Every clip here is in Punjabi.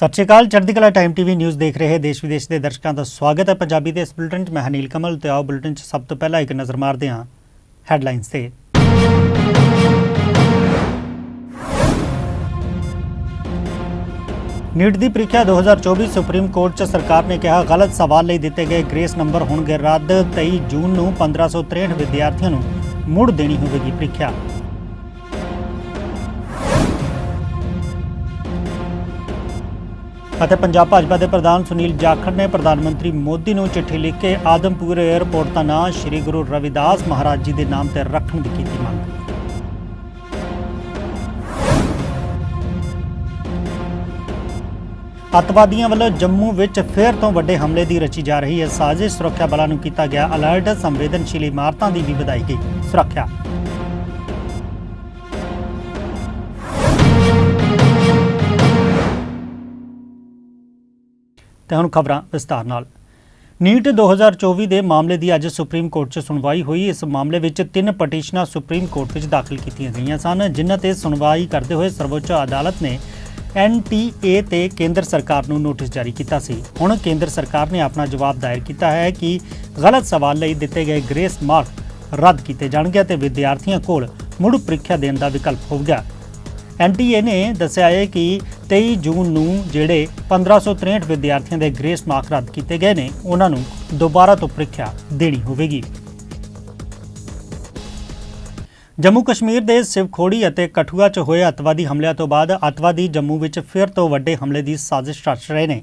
ਸਤਿ ਸ਼੍ਰੀ ਅਕਾਲ, ਚੜ੍ਹਦੀ ਕਲਾ ਟਾਈਮ ਟੀਵੀ ਨਿਊਜ਼ ਦੇਖ ਰਹੇ ਦੇਸ਼ ਵਿਦੇਸ਼ ਦੇ ਦਰਸ਼ਕਾਂ ਦਾ ਸਵਾਗਤ ਹੈ। ਪੰਜਾਬੀ ਦੇ ਇਸ ਬੁਲੇਟਿਨ 'ਚ ਮੈਂ ਹਨੀਲ ਕਮਲ ਤੇ ਆਓ ਬੁਲੇਟਿਨ 'ਚ ਸਭ ਤੋਂ ਪਹਿਲਾਂ ਇੱਕ ਨਜ਼ਰ ਮਾਰਦੇ ਹਾਂ ਹੈਡਲਾਈਨਸ ਤੇ। ਨੀਟ ਦੀ ਪ੍ਰੀਖਿਆ 2024 ਸੁਪਰੀਮ ਕੋਰਟ 'ਚ ਸਰਕਾਰ ਨੇ ਕਿਹਾ, ਗਲਤ ਸਵਾਲ ਲਈ ਦਿੱਤੇ ਗਏ ਗ੍ਰੇਸ ਨੰਬਰ ਹੋਣਗੇ ਰੱਦ 23 ਜੂਨ ਨੂੰ 1563 ਵਿਦਿਆਰਥੀਆਂ ਨੂੰ ਮੁੜ ਦੇਣੀ ਹੋਵੇਗੀ ਪ੍ਰੀਖਿਆ। ਅਤੇ ਪੰਜਾਬ ਭਾਜਪਾ ਦੇ ਪ੍ਰਧਾਨ ਸੁਨੀਲ ਜਾਖੜ ਨੇ ਪ੍ਰਧਾਨ ਮੰਤਰੀ ਮੋਦੀ ਨੂੰ ਚਿੱਠੀ ਲਿਖ ਕੇ ਆਦਮਪੁਰ 에ਅਰਪੋਰਟ ਦਾ ਨਾਂ ਸ੍ਰੀ ਗੁਰੂ ਰਵਿਦਾਸ ਮਹਾਰਾਜ ਜੀ ਦੇ ਨਾਮ ਤੇ ਰੱਖਣ ਦੀ ਕੀਤੀ ਮੰਗ। ਅੱਤਵਾਦੀਆਂ ਵੱਲੋਂ ਜੰਮੂ ਵਿੱਚ ਫੇਰ ਤੋਂ ਵੱਡੇ ਹਮਲੇ ਦੀ ਰਚੀ ਜਾ ਰਹੀ ਹੈ ਸਾਜ਼ਿਸ਼। ਸੁਰੱਖਿਆ ਬਲਾਂ ਨੂੰ ਕੀਤਾ ਗਿਆ ਅਲਰਟ। ਸੰਵੇਦਨਸ਼ੀਲ ਇਮਾਰਤਾਂ ਦੀ ਵੀ ਵਧਾਈ ਗਈ। ਸੁਰੱਖਿਆ ਤੇ ਹੁਣ ਖਬਰਾਂ ਵਿਸਤਾਰ ਨਾਲ। ਨੀਟ 2024 ਦੇ ਮਾਮਲੇ ਦੀ ਅੱਜ ਸੁਪਰੀਮ ਕੋਰਟ 'ਚ ਸੁਣਵਾਈ ਹੋਈ। ਇਸ ਮਾਮਲੇ ਵਿੱਚ ਤਿੰਨ ਪਟੀਸ਼ਨਾਂ ਸੁਪਰੀਮ ਕੋਰਟ ਵਿੱਚ ਦਾਖਲ ਕੀਤੀਆਂ ਗਈਆਂ ਸਨ, ਜਿਨ੍ਹਾਂ ਤੇ ਸੁਣਵਾਈ ਕਰਦੇ ਹੋਏ ਸਰਵਉੱਚ ਅਦਾਲਤ ਨੇ ਐਨਟੀਏ ਤੇ ਕੇਂਦਰ ਸਰਕਾਰ ਨੂੰ ਨੋਟਿਸ ਜਾਰੀ ਕੀਤਾ ਸੀ। ਹੁਣ ਕੇਂਦਰ ਸਰਕਾਰ ਨੇ ਆਪਣਾ ਜਵਾਬ ਦਾਇਰ ਕੀਤਾ ਹੈ ਕਿ ਗਲਤ ਸਵਾਲ ਲਈ ਦਿੱਤੇ ਗਏ ਗ੍ਰੇਸ ਮਾਰਕ ਰੱਦ ਕੀਤੇ ਜਾਣਗੇ ਤੇ ਵਿਦਿਆਰਥੀਆਂ ਕੋਲ ਮੁੜ ਪ੍ਰੀਖਿਆ ਦੇਣ ਦਾ ਵਿਕਲਪ ਹੋਵੇਗਾ ਐਨਟੀਏ ਨੇ ਦੱਸਿਆ ਹੈ ਕਿ 23 ਜੂਨ ਨੂੰ ਜਿਹੜੇ 1563 ਵਿਦਿਆਰਥੀਆਂ ਦੇ ਗ੍ਰੇਸ ਮਾਰਕ ਰੱਦ ਕੀਤੇ ਗਏ ਨੇ, ਉਹਨਾਂ ਨੂੰ ਦੁਬਾਰਾ ਤੋਂ ਪ੍ਰੀਖਿਆ ਦੇਣੀ ਹੋਵੇਗੀ। ਜੰਮੂ ਕਸ਼ਮੀਰ ਦੇ ਸਿਵਖੋੜੀ ਅਤੇ ਕਠੂਆ 'ਚ ਹੋਏ ਅਤਵਾਦੀ ਹਮਲਿਆਂ ਤੋਂ ਬਾਅਦ ਅਤਵਾਦੀ ਜੰਮੂ ਵਿੱਚ ਫਿਰ ਤੋਂ ਵੱਡੇ ਹਮਲੇ ਦੀ ਸਾਜ਼ਿਸ਼ ਰਚ ਰਹੇ ਨੇ।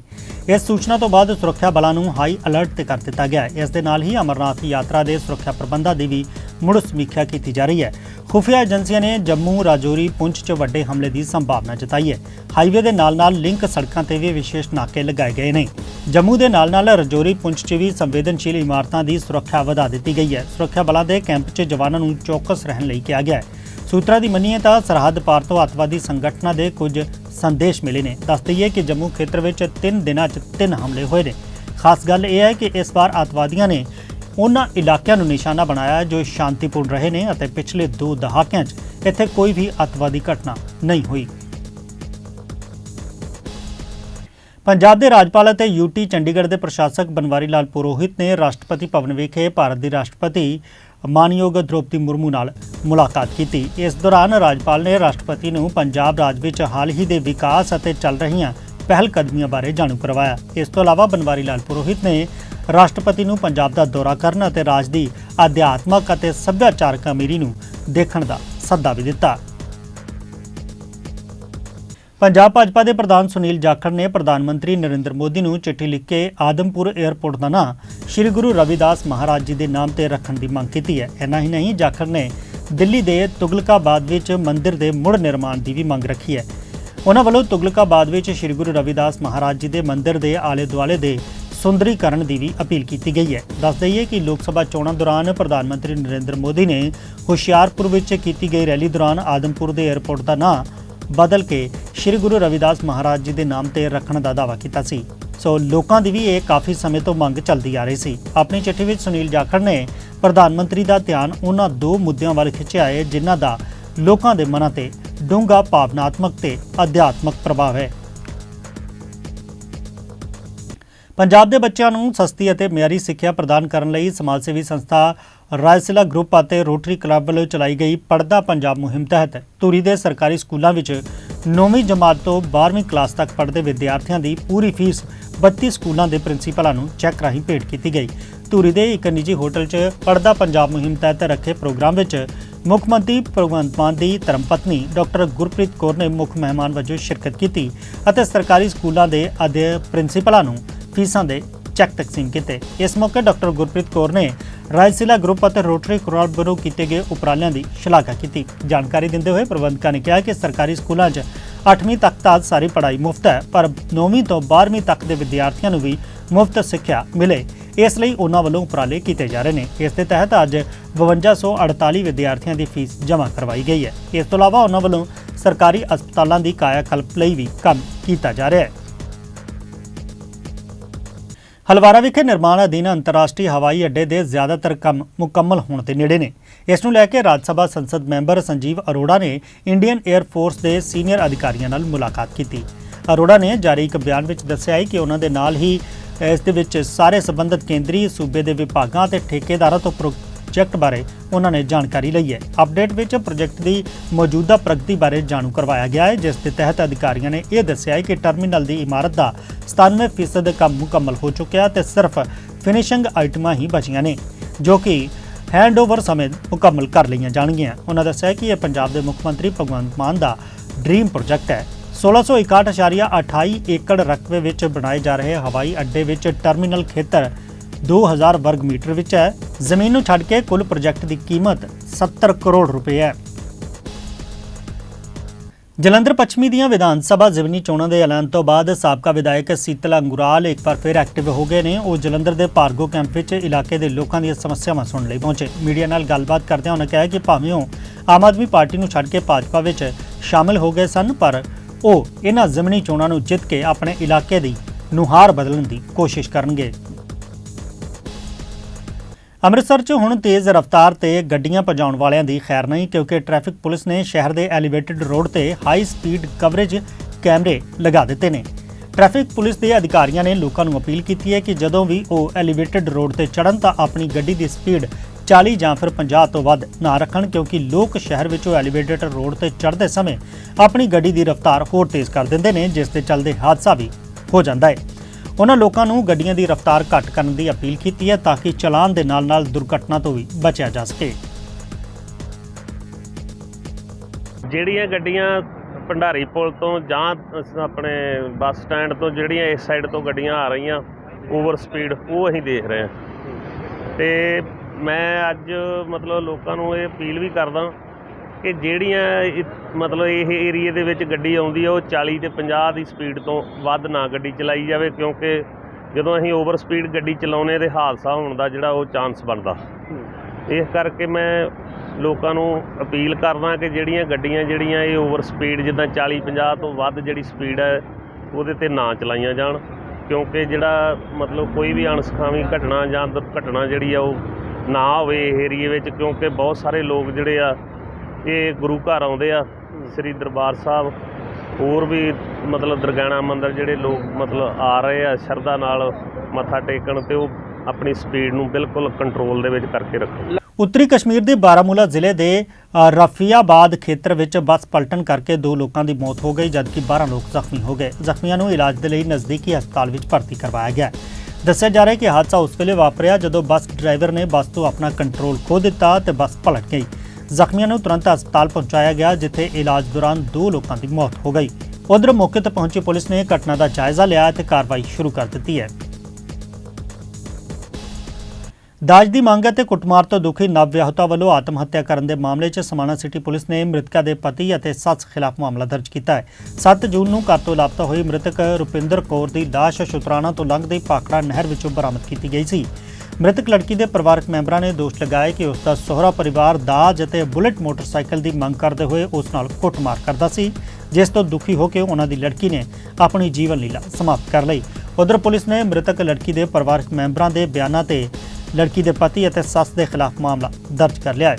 ਇਸ ਸੂਚਨਾ ਤੋਂ ਬਾਅਦ ਸੁਰੱਖਿਆ ਬਲਾਂ ਨੂੰ ਹਾਈ ਅਲਰਟ ਤੇ ਕਰ ਦਿੱਤਾ ਗਿਆ ਹੈ। ਇਸ ਦੇ ਨਾਲ ਹੀ ਅਮਰਨਾਥ ਯਾਤਰਾ ਦੇ ਸੁਰੱਖਿਆ ਪ੍ਰਬੰਧਾਂ ਦੀ ਵੀ ਮੁੜ ਸਮੀਖਿਆ ਕੀਤੀ ਜਾ ਰਹੀ ਹੈ। ਖੁਫੀਆ ਏਜੰਸੀਆਂ ਨੇ ਜੰਮੂ ਰਾਜੌਰੀ ਪੁੰਛ 'ਚ ਵੱਡੇ ਹਮਲੇ ਦੀ ਸੰਭਾਵਨਾ ਜਤਾਈ ਹੈ। ਹਾਈਵੇ ਦੇ ਨਾਲ-ਨਾਲ ਲਿੰਕ ਸੜਕਾਂ ਤੇ ਵੀ ਵਿਸ਼ੇਸ਼ ਨਾਕੇ ਲਗਾਏ ਗਏ ਨੇ। ਜੰਮੂ ਦੇ ਨਾਲ-ਨਾਲ ਰਾਜੌਰੀ ਪੁੰਛ 'ਚ ਵੀ ਸੰਵੇਦਨਸ਼ੀਲ ਇਮਾਰਤਾਂ ਦੀ ਸੁਰੱਖਿਆ ਵਧਾ ਦਿੱਤੀ ਗਈ ਹੈ। ਸੁਰੱਖਿਆ ਬਲਾਂ ਦੇ ਕੈਂਪ 'ਚ ਜਵਾਨਾਂ ਨੂੰ ਚੌਕਸ ਰਹਿਣ ਲਈ ਕਿਹਾ ਗਿਆ ਹੈ। ਸੂਤਰਾਂ ਦੀ ਮੰਨੀਏ ਤਾਂ ਸਰਹੱਦ ਪਾਰ ਤੋਂ ਅੱਤਵਾਦੀ ਸੰਗਠਨਾਂ ਦੇ ਕੁਝ ਸੰਦੇਸ਼ ਮਿਲੇ ਨੇ। ਦੱਸ ਦਈਏ ਕਿ ਜੰਮੂ ਖੇਤਰ ਵਿੱਚ 3 ਦਿਨਾਂ 'ਚ 3 ਹਮਲੇ ਹੋਏ ਨੇ। ਖਾਸ ਗੱਲ ਇਹ ਹੈ ਕਿ ਇਸ ਵਾਰ ਅੱਤਵਾਦੀਆਂ ਨੇ ਉਹਨਾਂ ਇਲਾਕਿਆਂ ਨੂੰ ਨਿਸ਼ਾਨਾ ਬਣਾਇਆ ਜੋ ਸ਼ਾਂਤੀਪੂਰਨ ਰਹੇ ਨੇ ਅਤੇ ਪਿਛਲੇ 2 ਦਹਾਕਿਆਂ 'ਚ ਇੱਥੇ ਕੋਈ ਵੀ ਅੱਤਵਾਦੀ ਘਟਨਾ ਨਹੀਂ ਹੋਈ। ਪੰਜਾਬ ਦੇ ਰਾਜਪਾਲ ਅਤੇ ਯੂਟੀ ਚੰਡੀਗੜ੍ਹ ਦੇ ਪ੍ਰਸ਼ਾਸਕ ਬਨਵਾਰੀ ਲਾਲ ਪੁਰੋਹਿਤ ਨੇ ਰਾਸ਼ਟਰਪਤੀ ਭਵਨ ਵਿਖੇ ਭਾਰਤ ਦੀ ਰਾਸ਼ਟਰਪਤੀ ਮਾਨਯੋਗ ਦ੍ਰੋਪਦੀ ਮੁਰਮੂ ਨਾਲ ਮੁਲਾਕਾਤ ਕੀਤੀ। ਇਸ ਦੌਰਾਨ ਰਾਜਪਾਲ ਨੇ ਰਾਸ਼ਟਰਪਤੀ ਨੂੰ ਪੰਜਾਬ ਰਾਜ ਵਿੱਚ ਹਾਲ ਹੀ ਦੇ ਵਿਕਾਸ ਅਤੇ ਚੱਲ ਰਹੀਆਂ ਪਹਿਲ ਕਦਮੀਆਂ ਬਾਰੇ ਜਾਣੂ ਕਰਵਾਇਆ। ਇਸ ਤੋਂ ਇਲਾਵਾ ਬਨਵਾਰੀ ਲਾਲ ਪੁਰੋਹਿਤ ਨੇ ਰਾਸ਼ਟਰਪਤੀ ਨੂੰ ਪੰਜਾਬ ਦਾ ਦੌਰਾ ਕਰਨ ਅਤੇ ਰਾਜ ਦੀ ਅਧਿਆਤਮਕ ਅਤੇ ਸੱਭਿਆਚਾਰਕ ਅਮੀਰੀ ਨੂੰ ਦੇਖਣ ਦਾ ਸੱਦਾ ਵੀ ਦਿੱਤਾ। ਪੰਜਾਬ ਭਾਜਪਾ ਦੇ ਪ੍ਰਧਾਨ ਸੁਨੀਲ ਜਾਖੜ ਨੇ ਪ੍ਰਧਾਨ ਮੰਤਰੀ ਨਰਿੰਦਰ ਮੋਦੀ ਨੂੰ ਚਿੱਠੀ ਲਿਖ ਕੇ ਆਦਮਪੁਰ 에ਅਰਪੋਰਟ ਦਾ ਨਾਂ ਸ੍ਰੀ ਗੁਰੂ ਰਵਿਦਾਸ ਮਹਾਰਾਜ ਜੀ ਦੇ ਨਾਮ ਤੇ ਰੱਖਣ ਦੀ ਮੰਗ ਕੀਤੀ ਹੈ। ਇੰਨਾ ਹੀ ਨਹੀਂ, ਜਾਖੜ ਨੇ ਦਿੱਲੀ ਦੇ ਤੁਗਲਕਾਬਾਦ ਵਿੱਚ ਮੰਦਿਰ ਦੇ ਮੁੜ ਨਿਰਮਾਣ ਦੀ ਵੀ ਮੰਗ ਰੱਖੀ ਹੈ। ਉਹਨਾਂ ਵੱਲੋਂ ਤੁਗਲਕਾਬਾਦ ਵਿੱਚ ਸ੍ਰੀ ਗੁਰੂ ਰਵਿਦਾਸ ਮਹਾਰਾਜ ਜੀ ਦੇ ਮੰਦਿਰ ਦੇ ਆਲੇ-ਦੁਆਲੇ ਦੇ ਸੁੰਦਰੀਕਰਨ ਦੀ ਵੀ ਅਪੀਲ ਕੀਤੀ ਗਈ ਹੈ। ਦੱਸ ਦਈਏ ਕਿ ਲੋਕ ਸਭਾ ਚੋਣਾਂ ਦੌਰਾਨ ਪ੍ਰਧਾਨ ਮੰਤਰੀ ਨਰਿੰਦਰ ਮੋਦੀ ਨੇ ਹੁਸ਼ਿਆਰਪੁਰ ਵਿੱਚ ਕੀਤੀ ਗਈ ਰੈਲੀ ਦੌਰਾਨ ਆਦਮਪੁਰ ਦੇ 에ਅਰਪੋਰਟ ਦਾ ਨਾਂ ਬਦਲ ਕੇ ਸ੍ਰੀ ਗੁਰੂ ਰਵਿਦਾਸ ਮਹਾਰਾਜ ਜੀ ਦੇ ਨਾਮ ਤੇ ਰੱਖਣ ਦਾ ਦਾਅਵਾ ਕੀਤਾ ਸੀ। ਸੋ ਲੋਕਾਂ ਦੀ ਵੀ ਇਹ ਕਾਫੀ ਸਮੇਂ ਤੋਂ ਮੰਗ ਚੱਲਦੀ ਆ ਰਹੀ ਸੀ। ਆਪਣੀ ਚਿੱਠੀ ਵਿੱਚ ਸੁਨੀਲ ਜਾਖੜ ਨੇ ਪ੍ਰਧਾਨ ਮੰਤਰੀ ਦਾ ਧਿਆਨ ਉਹਨਾਂ ਦੋ ਮੁੱਦਿਆਂ ਵੱਲ ਖਿੱਚਿਆ ਹੈ, ਜਿਨ੍ਹਾਂ ਦਾ ਲੋਕਾਂ ਦੇ ਮਨਾਂ ਤੇ ਡੂੰਘਾ ਭਾਵਨਾਤਮਕ ਤੇ ਅਧਿਆਤਮਕ ਪ੍ਰਭਾਵ ਹੈ। ਪੰਜਾਬ ਦੇ ਬੱਚਿਆਂ ਨੂੰ ਸਸਤੀ ਅਤੇ ਮਿਆਰੀ ਸਿੱਖਿਆ ਪ੍ਰਦਾਨ ਕਰਨ ਲਈ ਸਮਾਜ ਸੇਵੀ ਸੰਸਥਾ ਰਾਇਸਿਲਾ ਗਰੁੱਪ ਅਤੇ ਰੋਟਰੀ ਕਲੱਬ ਵੱਲੋਂ ਚਲਾਈ ਗਈ ਪੜਦਾ ਪੰਜਾਬ ਮੁਹਿੰਮ ਤਹਿਤ ਧੂਰੀ ਦੇ ਸਰਕਾਰੀ ਸਕੂਲਾਂ ਵਿੱਚ 9ਵੀਂ ਜਮਾਤ ਤੋਂ 12ਵੀਂ ਕਲਾਸ ਤੱਕ ਪੜ੍ਹਦੇ ਵਿਦਿਆਰਥੀਆਂ ਦੀ ਪੂਰੀ ਫੀਸ 32 ਸਕੂਲਾਂ ਦੇ ਪ੍ਰਿੰਸੀਪਲਾਂ ਨੂੰ ਚੈੱਕ ਰਾਹੀਂ ਭੇਟ ਕੀਤੀ ਗਈ। ਧੂਰੀ ਦੇ ਇੱਕ ਨਿੱਜੀ ਹੋਟਲ 'ਚ ਪੜਦਾ ਪੰਜਾਬ ਮੁਹਿੰਮ ਤਹਿਤ ਰੱਖੇ ਪ੍ਰੋਗਰਾਮ ਵਿੱਚ ਮੁੱਖ ਮੰਤਰੀ ਭਗਵੰਤ ਮਾਨ ਦੀ ਧਰਮਪਤਨੀ ਡਾਕਟਰ ਗੁਰਪ੍ਰੀਤ ਕੌਰ ਨੇ ਮੁੱਖ ਮਹਿਮਾਨ ਵਜੋਂ ਸ਼ਿਰਕਤ ਕੀਤੀ ਅਤੇ ਸਰਕਾਰੀ ਸਕੂਲਾਂ ਦੇ ਅਧਿ ਪ੍ਰਿੰਸੀਪਲਾਂ ਨੂੰ ਫੀਸਾਂ ਦੇ ਚੈੱਕ ਤਕਸੀਮ ਕੀਤੇ। ਇਸ ਮੌਕੇ ਡਾਕਟਰ ਗੁਰਪ੍ਰੀਤ ਕੌਰ ਨੇ ਰਾਇਸਿਲਾ ਗਰੁੱਪ ਅਤੇ ਰੋਟਰੀ ਕਲੱਬ ਵੱਲੋਂ ਕੀਤੇ ਗਏ ਉਪਰਾਲਿਆਂ ਦੀ ਸ਼ਲਾਘਾ ਕੀਤੀ। ਜਾਣਕਾਰੀ ਦਿੰਦੇ ਹੋਏ ਪ੍ਰਬੰਧਕਾਂ ਨੇ ਕਿਹਾ ਕਿ ਸਰਕਾਰੀ ਸਕੂਲਾਂ 'ਚ 8ਵੀਂ ਤੱਕ ਤਾਂ ਸਾਰੀ ਪੜ੍ਹਾਈ ਮੁਫਤ ਹੈ, ਪਰ 9ਵੀਂ ਤੋਂ 12ਵੀਂ ਤੱਕ ਦੇ ਵਿਦਿਆਰਥੀਆਂ ਨੂੰ ਵੀ ਮੁਫਤ ਸਿੱਖਿਆ ਮਿਲੇ। ਇਸ ਲਈ ਉਹਨਾਂ ਵੱਲੋਂ ਉਪਰਾਲੇ ਕੀਤੇ ਜਾ ਰਹੇ ਨੇ। ਇਸ ਦੇ ਤਹਿਤ ਅੱਜ 5248 ਵਿਦਿਆਰਥੀਆਂ ਦੀ ਫੀਸ ਜਮ੍ਹਾਂ ਕਰਵਾਈ ਗਈ ਹੈ। ਇਸ ਤੋਂ ਇਲਾਵਾ ਉਹਨਾਂ ਵੱਲੋਂ ਸਰਕਾਰੀ ਹਸਪਤਾਲਾਂ ਦੀ ਕਾਇਆ ਕਲਪ ਲਈ ਵੀ ਕੰਮ ਕੀਤਾ ਜਾ ਰਿਹਾ ਹੈ। ਹਲਵਾਰਾ ਵਿਖੇ ਨਿਰਮਾਣ ਅਧੀਨ ਅੰਤਰਰਾਸ਼ਟਰੀ ਹਵਾਈ ਅੱਡੇ ਦੇ ਜ਼ਿਆਦਾਤਰ ਕੰਮ ਮੁਕੰਮਲ ਹੋਣ ਦੇ ਨੇੜੇ ਨੇ। ਇਸ ਨੂੰ ਲੈ ਕੇ ਰਾਜ ਸਭਾ ਸੰਸਦ ਮੈਂਬਰ ਸੰਜੀਵ ਅਰੋੜਾ ਨੇ ਇੰਡੀਅਨ 에ਅਰ ਫੋਰਸ ਦੇ ਸੀਨੀਅਰ ਅਧਿਕਾਰੀਆਂ ਨਾਲ ਮੁਲਾਕਾਤ ਕੀਤੀ। ਅਰੋੜਾ ਨੇ ਜਾਰੀ ਇੱਕ ਬਿਆਨ ਵਿੱਚ ਦੱਸਿਆ ਹੈ ਕਿ ਉਹਨਾਂ ਦੇ ਨਾਲ ਹੀ ਇਸ ਦੇ ਵਿੱਚ ਸਾਰੇ ਸੰਬੰਧਿਤ ਕੇਂਦਰੀ ਸੂਬੇ ਦੇ ਵਿਭਾਗਾਂ ਅਤੇ ਠੇਕੇਦਾਰਾਂ ਤੋਂ ਪ੍ਰੋਜੈਕਟ ਬਾਰੇ ਉਹਨਾਂ ਨੇ ਜਾਣਕਾਰੀ ਲਈ ਹੈ। ਅਪਡੇਟ ਵਿੱਚ ਪ੍ਰੋਜੈਕਟ ਦੀ ਮੌਜੂਦਾ ਪ੍ਰਗਤੀ ਬਾਰੇ ਜਾਣੂ ਕਰਵਾਇਆ ਗਿਆ ਹੈ, ਜਿਸ ਦੇ ਤਹਿਤ ਅਧਿਕਾਰੀਆਂ ਨੇ ਇਹ ਦੱਸਿਆ ਹੈ ਕਿ ਟਰਮੀਨਲ ਦੀ ਇਮਾਰਤ ਦਾ 97% ਕੰਮ ਮੁਕੰਮਲ ਹੋ ਚੁੱਕਿਆ ਹੈ ਤੇ ਸਿਰਫ ਫਿਨਿਸ਼ਿੰਗ ਆਈਟਮਾਂ ਹੀ ਬਚੀਆਂ ਨੇ, ਜੋ ਕਿ ਹੈਂਡਓਵਰ ਸਮੇਂ ਮੁਕੰਮਲ ਕਰ ਲਈਆਂ ਜਾਣਗੀਆਂ। ਉਹਨਾਂ ਦੱਸਿਆ ਕਿ ਇਹ ਪੰਜਾਬ ਦੇ ਮੁੱਖ ਮੰਤਰੀ ਭਗਵੰਤ ਮਾਨ ਦਾ ਡ੍ਰੀਮ ਪ੍ਰੋਜੈਕਟ ਹੈ। 1661.28 ਏਕੜ ਰਕਬੇ ਵਿੱਚ ਬਣਾਏ ਜਾ ਰਹੇ ਹਵਾਈ ਅੱਡੇ ਵਿੱਚ ਟਰਮੀਨਲ ਖੇਤਰ 2000 ਵਰਗ ਮੀਟਰ ਵਿੱਚ ਹੈ। ਜ਼ਮੀਨ ਨੂੰ ਛੱਡ ਕੇ ਕੁੱਲ ਪ੍ਰੋਜੈਕਟ ਦੀ ਕੀਮਤ 70 ਕਰੋੜ ਰੁਪਏ ਹੈ। ਜਲੰਧਰ ਪੱਛਮੀ ਦੀਆਂ ਵਿਧਾਨ ਸਭਾ ਜ਼ਿਮਨੀ ਚੋਣਾਂ ਦੇ ਐਲਾਨ ਤੋਂ ਬਾਅਦ ਸਾਬਕਾ ਵਿਧਾਇਕ ਸੀਤਲ ਅੰਗੁਰਾਲ ਇੱਕ ਵਾਰ ਫਿਰ ਐਕਟਿਵ ਹੋ ਗਏ ਨੇ। ਉਹ ਜਲੰਧਰ ਦੇ ਭਾਰਗੋ ਕੈਂਪ ਵਿੱਚ ਇਲਾਕੇ ਦੇ ਲੋਕਾਂ ਦੀਆਂ ਸਮੱਸਿਆਵਾਂ ਸੁਣਨ ਲਈ ਪਹੁੰਚੇ। ਮੀਡੀਆ ਨਾਲ ਗੱਲਬਾਤ ਕਰਦਿਆਂ ਉਹਨਾਂ ਕਿਹਾ ਕਿ ਭਾਵੇਂ ਉਹ ਆਮ ਆਦਮੀ ਪਾਰਟੀ ਨੂੰ ਛੱਡ ਕੇ ਭਾਜਪਾ ਵਿੱਚ ਸ਼ਾਮਲ ਹੋ ਗਏ ਸਨ, ਪਰ ਉਹ ਇਹਨਾਂ ਜ਼ਿਮਨੀ ਚੋਣਾਂ ਨੂੰ ਜਿੱਤ ਕੇ ਆਪਣੇ ਇਲਾਕੇ ਦੀ ਨੁਹਾਰ ਬਦਲਣ ਦੀ ਕੋਸ਼ਿਸ਼ ਕਰਨਗੇ। ਅੰਮ੍ਰਿਤਸਰ 'ਚ ਹੁਣ ਤੇਜ਼ ਰਫ਼ਤਾਰ ਤੇ ਗੱਡੀਆਂ ਭਜਾਉਣ ਵਾਲਿਆਂ ਦੀ ਖੈਰ ਨਹੀਂ, ਕਿਉਂਕਿ ਟ੍ਰੈਫਿਕ ਪੁਲਿਸ ਨੇ ਸ਼ਹਿਰ ਦੇ ਐਲੀਵੇਟਡ ਰੋਡ ਤੇ ਹਾਈ ਸਪੀਡ ਕਵਰੇਜ ਕੈਮਰੇ ਲਗਾ ਦਿੱਤੇ ਨੇ। ਟ੍ਰੈਫਿਕ ਪੁਲਿਸ ਦੇ ਅਧਿਕਾਰੀਆਂ ਨੇ ਲੋਕਾਂ ਨੂੰ ਅਪੀਲ ਕੀਤੀ ਹੈ ਕਿ ਜਦੋਂ ਵੀ ਉਹ ਐਲੀਵੇਟਡ ਰੋਡ ਤੇ ਚੜ੍ਹਨ ਤਾਂ ਆਪਣੀ ਗੱਡੀ ਦੀ ਸਪੀਡ 40 ਜਾਂ ਫਿਰ 50 ਤੋਂ ਵੱਧ ਨਾ ਰੱਖਣ, ਕਿਉਂਕਿ ਲੋਕ ਸ਼ਹਿਰ ਵਿੱਚੋਂ ਐਲੀਵੇਟਡ ਰੋਡ ਤੇ ਚੜ੍ਹਦੇ ਸਮੇਂ ਆਪਣੀ ਗੱਡੀ ਦੀ ਰਫ਼ਤਾਰ ਹੋਰ ਤੇਜ਼ ਕਰ ਦਿੰਦੇ ਨੇ, ਜਿਸ ਦੇ ਚੱਲਦੇ ਹਾਦਸਾ ਵੀ ਹੋ ਜਾਂਦਾ ਹੈ। ਉਹਨਾਂ ਲੋਕਾਂ ਨੂੰ ਗੱਡੀਆਂ ਦੀ ਰਫ਼ਤਾਰ ਘੱਟ ਕਰਨ ਦੀ ਅਪੀਲ ਕੀਤੀ ਹੈ ਤਾਂ ਕਿ ਚਲਾਨ ਦੇ ਨਾਲ-ਨਾਲ ਦੁਰਘਟਨਾ ਤੋਂ ਵੀ ਬਚਿਆ ਜਾ ਸਕੇ। ਜਿਹੜੀਆਂ ਗੱਡੀਆਂ ਭੰਡਾਰੀ ਪੁਲ ਤੋਂ ਜਾਂ ਆਪਣੇ ਬੱਸ ਸਟੈਂਡ ਤੋਂ ਜਿਹੜੀਆਂ ਇਸ ਸਾਈਡ ਤੋਂ ਗੱਡੀਆਂ ਆ ਰਹੀਆਂ ਓਵਰ ਸਪੀਡ, ਉਹ ਅਸੀਂ ਦੇਖ ਰਹੇ ਹਾਂ। ਤੇ ਮੈਂ ਅੱਜ ਮਤਲਬ ਲੋਕਾਂ ਨੂੰ ਇਹ ਅਪੀਲ ਵੀ ਕਰਦਾ ਕਿ ਜਿਹੜੀਆਂ ਇਹ- ਮਤਲਬ ਇਹ ਏਰੀਏ ਦੇ ਵਿੱਚ ਗੱਡੀ ਆਉਂਦੀ ਆ, ਉਹ 40 ਤੇ 50 ਦੀ ਸਪੀਡ ਤੋਂ ਵੱਧ ਨਾ ਗੱਡੀ ਚਲਾਈ ਜਾਵੇ, ਕਿਉਂਕਿ ਜਦੋਂ ਅਸੀਂ ਓਵਰ ਸਪੀਡ ਗੱਡੀ ਚਲਾਉਨੇ ਤੇ ਹਾਦਸਾ ਹੋਣ ਦਾ ਜਿਹੜਾ ਉਹ ਚਾਂਸ ਬਣਦਾ। ਇਸ ਕਰਕੇ ਮੈਂ ਲੋਕਾਂ ਨੂੰ ਅਪੀਲ ਕਰਦਾ ਕਿ ਜਿਹੜੀਆਂ ਗੱਡੀਆਂ ਜਿਹੜੀਆਂ ਇਹ ਓਵਰ ਸਪੀਡ ਜਿੱਦਾਂ 40 50 ਤੋਂ ਵੱਧ ਜਿਹੜੀ ਸਪੀਡ ਹੈ, ਉਹਦੇ ਤੇ ਨਾ ਚਲਾਈਆਂ ਜਾਣ, ਕਿਉਂਕਿ ਜਿਹੜਾ ਮਤਲਬ ਕੋਈ ਵੀ ਅਣਸਖਾਵੀ ਘਟਨਾ ਜਾਂ ਦੁਰਘਟਨਾ ਜਿਹੜੀ ਆ ਉਹ ਨਾ ਹੋਵੇ ਇਹ ਏਰੀਏ ਵਿੱਚ, ਕਿਉਂਕਿ ਬਹੁਤ ਸਾਰੇ ਲੋਕ ਜਿਹੜੇ ਆ ਇਹ ਗੁਰੂ ਘਰ ਆਉਂਦੇ ਆ ਸ੍ਰੀ ਦਰਬਾਰ ਸਾਹਿਬ ਹੋਰ ਵੀ ਮਤਲਬ ਦਰਗਾਣਾ ਮੰਦਰ ਜਿਹੜੇ ਲੋਕ ਮਤਲਬ ਆ ਰਹੇ ਆ ਸ਼ਰਧਾ ਨਾਲ ਮੱਥਾ ਟੇਕਣ ਤੇ ਉਹ ਆਪਣੀ ਸਪੀਡ ਨੂੰ ਬਿਲਕੁਲ ਕੰਟਰੋਲ ਦੇ ਵਿੱਚ ਕਰਕੇ ਰੱਖਣ। ਉੱਤਰੀ ਕਸ਼ਮੀਰ ਦੇ ਬਾਰਾਮੂਲਾ ਜ਼ਿਲ੍ਹੇ ਦੇ ਰਫੀਆਬਾਦ ਖੇਤਰ ਵਿੱਚ ਬੱਸ ਪਲਟਣ ਕਰਕੇ ਦੋ ਲੋਕਾਂ ਦੀ ਮੌਤ ਹੋ ਗਈ ਜਦਕਿ 12 ਲੋਕ ਜ਼ਖਮੀ ਹੋ ਗਏ। ਜ਼ਖਮੀਆਂ ਨੂੰ ਇਲਾਜ ਦੇ ਲਈ ਨਜ਼ਦੀਕੀ ਹਸਪਤਾਲ ਵਿੱਚ ਭਰਤੀ ਕਰਵਾਇਆ ਗਿਆ। ਦੱਸਿਆ ਜਾ ਰਿਹਾ ਹੈ ਕਿ ਹਾਦਸਾ ਉਸ ਵੇਲੇ ਵਾਪਰਿਆ ਜਦੋਂ ਬੱਸ ਡਰਾਈਵਰ ਨੇ ਬੱਸ ਤੋਂ ਆਪਣਾ ਕੰਟਰੋਲ ਖੋ ਦਿੱਤਾ ਤੇ ਬੱਸ ਪਲਟ ਗਈ। ਜ਼ਖਮੀਆਂ ਨੂੰ ਤੁਰੰਤ ਹਸਪਤਾਲ ਪਹੁੰਚਾਇਆ ਗਿਆ, ਜਿੱਥੇ ਇਲਾਜ ਦੌਰਾਨ ਦੋ ਲੋਕਾਂ ਦੀ ਮੌਤ ਹੋ ਗਈ। ਉਧਰ ਮੌਕੇ ਤੇ ਪਹੁੰਚੀ ਪੁਲਿਸ ਨੇ ਘਟਨਾ ਦਾ ਜਾਇਜ਼ਾ ਲਿਆ ਤੇ ਕਾਰਵਾਈ ਸ਼ੁਰੂ ਕਰ ਦਿੱਤੀ ਹੈ। ਦਾਜ ਦੀ ਮੰਗ ਅਤੇ ਕੁੱਟਮਾਰ ਤੋਂ ਦੁਖੀ ਨਵ ਵਿਆਹੁਤਾ ਵੱਲੋਂ ਆਤਮ ਹੱਤਿਆ ਕਰਨ ਦੇ ਮਾਮਲੇ 'ਚ ਸਮਾਣਾ ਸਿਟੀ ਪੁਲਿਸ ਨੇ ਮ੍ਰਿਤਕਾ ਦੇ ਪਤੀ ਅਤੇ ਸੱਸ ਖਿਲਾਫ ਮਾਮਲਾ ਦਰਜ ਕੀਤਾ ਹੈ। 7 ਜੂਨ ਨੂੰ ਘਰ ਤੋਂ ਲਾਪਤਾ ਹੋਈ ਮ੍ਰਿਤਕ ਰੁਪਿੰਦਰ ਕੌਰ ਦੀ ਲਾਸ਼ ਸ਼ੁਤਰਾਣਾ ਤੋਂ ਲੰਘਦੀ ਪਾਖੜਾ ਨਹਿਰ ਵਿੱਚੋਂ ਬਰਾਮਦ ਕੀਤੀ ਗਈ ਸੀ। ਮ੍ਰਿਤਕ ਲੜਕੀ ਦੇ ਪਰਿਵਾਰਕ ਮੈਂਬਰਾਂ ਨੇ ਦੋਸ਼ ਲਗਾਇਆ ਕਿ ਉਸ ਦਾ ਸਹੁਰਾ ਪਰਿਵਾਰ ਦਾਜ ਅਤੇ ਬੁਲਟ ਮੋਟਰਸਾਈਕਲ ਦੀ ਮੰਗ ਕਰਦੇ ਹੋਏ ਉਸ ਨਾਲ ਕੁੱਟਮਾਰ ਕਰਦਾ ਸੀ, ਜਿਸ ਤੋਂ ਦੁਖੀ ਹੋ ਕੇ ਉਹਨਾਂ ਦੀ ਲੜਕੀ ਨੇ ਆਪਣੀ ਜੀਵਨ ਲੀਲਾ ਸਮਾਪਤ ਕਰ ਲਈ। ਉਧਰ ਪੁਲਿਸ ਨੇ ਮ੍ਰਿਤਕ ਲੜਕੀ ਦੇ ਪਰਿਵਾਰਕ ਮੈਂਬਰਾਂ ਦੇ ਬਿਆਨਾਂ ਤੇ ਲੜਕੀ ਦੇ ਪਤੀ ਅਤੇ ਸੱਸ ਦੇ ਖਿਲਾਫ ਮਾਮਲਾ ਦਰਜ ਕਰ ਲਿਆ ਹੈ।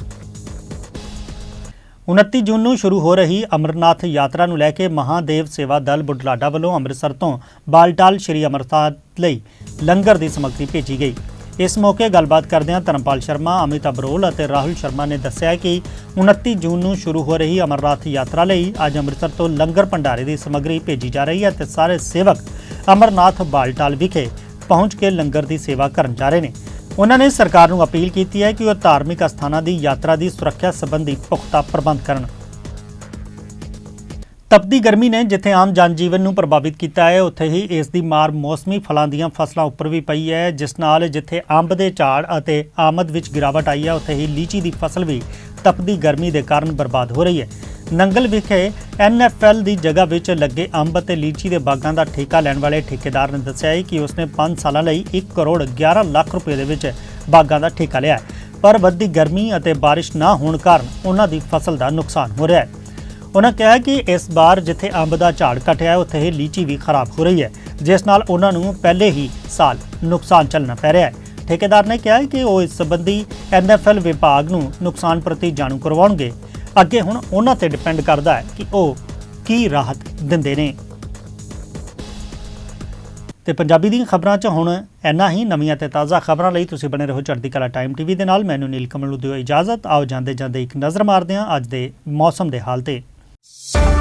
29 ਜੂਨ ਨੂੰ ਸ਼ੁਰੂ ਹੋ ਰਹੀ ਅਮਰਨਾਥ ਯਾਤਰਾ ਨੂੰ ਲੈ ਕੇ ਮਹਾਦੇਵ ਸੇਵਾ ਦਲ ਬੁਢਲਾਡਾ ਵੱਲੋਂ ਅੰਮ੍ਰਿਤਸਰ ਤੋਂ ਬਾਲਟਾਲ ਸ਼੍ਰੀ ਅਮਰਨਾਥ ਲਈ ਲੰਗਰ ਦੀ ਸਮੱਗਰੀ ਭੇਜੀ ਗਈ। ਇਸ ਮੌਕੇ ਗੱਲਬਾਤ ਕਰਦਿਆਂ ਧਰਮਪਾਲ ਸ਼ਰਮਾ ਅਮਿਤ ਅਬਰੋਲ ਅਤੇ ਰਾਹੁਲ ਸ਼ਰਮਾ ਨੇ ਦੱਸਿਆ ਕਿ 29 ਜੂਨ ਨੂੰ ਸ਼ੁਰੂ ਹੋ ਰਹੀ ਅਮਰਨਾਥ ਯਾਤਰਾ ਲਈ ਅੱਜ ਅੰਮ੍ਰਿਤਸਰ ਤੋਂ ਲੰਗਰ ਭੰਡਾਰੇ ਦੀ ਸਮੱਗਰੀ ਭੇਜੀ ਜਾ ਰਹੀ ਹੈ ਤੇ ਸਾਰੇ ਸੇਵਕ ਅਮਰਨਾਥ ਬਾਲਟਾਲ ਵਿਖੇ ਪਹੁੰਚ ਕੇ ਲੰਗਰ ਦੀ ਸੇਵਾ ਕਰਨ ਜਾ ਰਹੇ ਨੇ। ਉਹਨਾਂ ਨੇ ਸਰਕਾਰ ਨੂੰ ਅਪੀਲ ਕੀਤੀ ਹੈ ਕਿ ਉਹ ਧਾਰਮਿਕ ਅਸਥਾਨਾਂ ਦੀ ਯਾਤਰਾ ਦੀ ਸੁਰੱਖਿਆ ਸੰਬੰਧੀ ਪੁਖਤਾ ਪ੍ਰਬੰਧ ਕਰਨ। ਤਪਦੀ ਗਰਮੀ ਨੇ ਜਿੱਥੇ ਆਮ ਜਨਜੀਵਨ ਨੂੰ ਪ੍ਰਭਾਵਿਤ ਕੀਤਾ ਹੈ, ਉੱਥੇ ਹੀ ਇਸ ਦੀ ਮਾਰ ਮੌਸਮੀ ਫਲਾਂ ਦੀਆਂ ਫਸਲਾਂ ਉੱਪਰ ਵੀ ਪਈ ਹੈ, ਜਿਸ ਨਾਲ ਜਿੱਥੇ ਅੰਬ ਦੇ ਝਾੜ ਅਤੇ ਆਮਦ ਵਿੱਚ ਗਿਰਾਵਟ ਆਈ ਹੈ, ਉੱਥੇ ਹੀ ਲੀਚੀ ਦੀ ਫਸਲ ਵੀ ਤਪਦੀ ਗਰਮੀ ਦੇ ਕਾਰਨ ਬਰਬਾਦ ਹੋ ਰਹੀ ਹੈ। ਨੰਗਲ ਵਿਖੇ ਐਨਐਫਐਲ ਦੀ ਜਗ੍ਹਾ ਵਿੱਚ ਲੱਗੇ ਅੰਬ ਅਤੇ ਲੀਚੀ ਦੇ ਬਾਗਾਂ ਦਾ ਠੇਕਾ ਲੈਣ ਵਾਲੇ ਠੇਕੇਦਾਰ ਨੇ ਦੱਸਿਆ ਹੈ ਕਿ ਉਸਨੇ 5 ਸਾਲਾਂ ਲਈ 1 ਕਰੋੜ 11 ਲੱਖ ਰੁਪਏ ਦੇ ਵਿੱਚ ਬਾਗਾਂ ਦਾ ਠੇਕਾ ਲਿਆ ਪਰ ਵੱਧਦੀ ਗਰਮੀ ਅਤੇ ਬਾਰਿਸ਼ ਨਾ ਹੋਣ ਕਾਰਨ ਉਹਨਾਂ ਦੀ ਫਸਲ ਦਾ ਨੁਕਸਾਨ ਹੋ ਰਿਹਾ ਹੈ। ਉਹਨਾਂ ਕਿਹਾ ਕਿ ਇਸ ਵਾਰ ਜਿੱਥੇ ਅੰਬ ਦਾ ਝਾੜ ਘਟਿਆ ਹੈ, ਉੱਥੇ ਹੀ ਲੀਚੀ ਵੀ ਖਰਾਬ ਹੋ ਰਹੀ ਹੈ, ਜਿਸ ਨਾਲ ਉਹਨਾਂ ਨੂੰ ਪਹਿਲੇ ਹੀ ਸਾਲ ਨੁਕਸਾਨ ਝੱਲਣਾ ਪੈ ਰਿਹਾ ਹੈ। ਠੇਕੇਦਾਰ ਨੇ ਕਿਹਾ ਕਿ ਉਹ ਇਸ ਸੰਬੰਧੀ ਐਨਐਫਐਲ ਵਿਭਾਗ ਨੂੰ ਨੁਕਸਾਨ ਪ੍ਰਤੀ ਜਾਣੂ ਕਰਵਾਉਣਗੇ। ਅੱਗੇ ਹੁਣ ਉਹਨਾਂ ਤੇ ਡਿਪੈਂਡ ਕਰਦਾ ਹੈ ਕਿ ਉਹ ਕੀ ਰਾਹਤ ਦਿੰਦੇ ਨੇ। ਤੇ ਪੰਜਾਬੀ ਦੀਆਂ ਖਬਰਾਂ 'ਚ ਹੁਣ ਇੰਨਾ ਹੀ। ਨਵੀਆਂ ਤੇ ਤਾਜ਼ਾ ਖਬਰਾਂ ਲਈ ਤੁਸੀਂ ਬਣੇ ਰਹੋ ਚੜ੍ਹਦੀ ਕਲਾ ਟਾਈਮ ਟੀਵੀ ਦੇ ਨਾਲ। ਮੈਨੂੰ ਨੀਲ ਕਮਲ ਨੂੰ ਦਿਓ ਇਜਾਜ਼ਤ। ਆਓ ਜਾਂਦੇ ਜਾਂਦੇ ਇੱਕ ਨਜ਼ਰ ਮਾਰਦੇ ਹਾਂ ਅੱਜ ਦੇ ਮੌਸਮ ਦੇ ਹਾਲ ਤੇ। you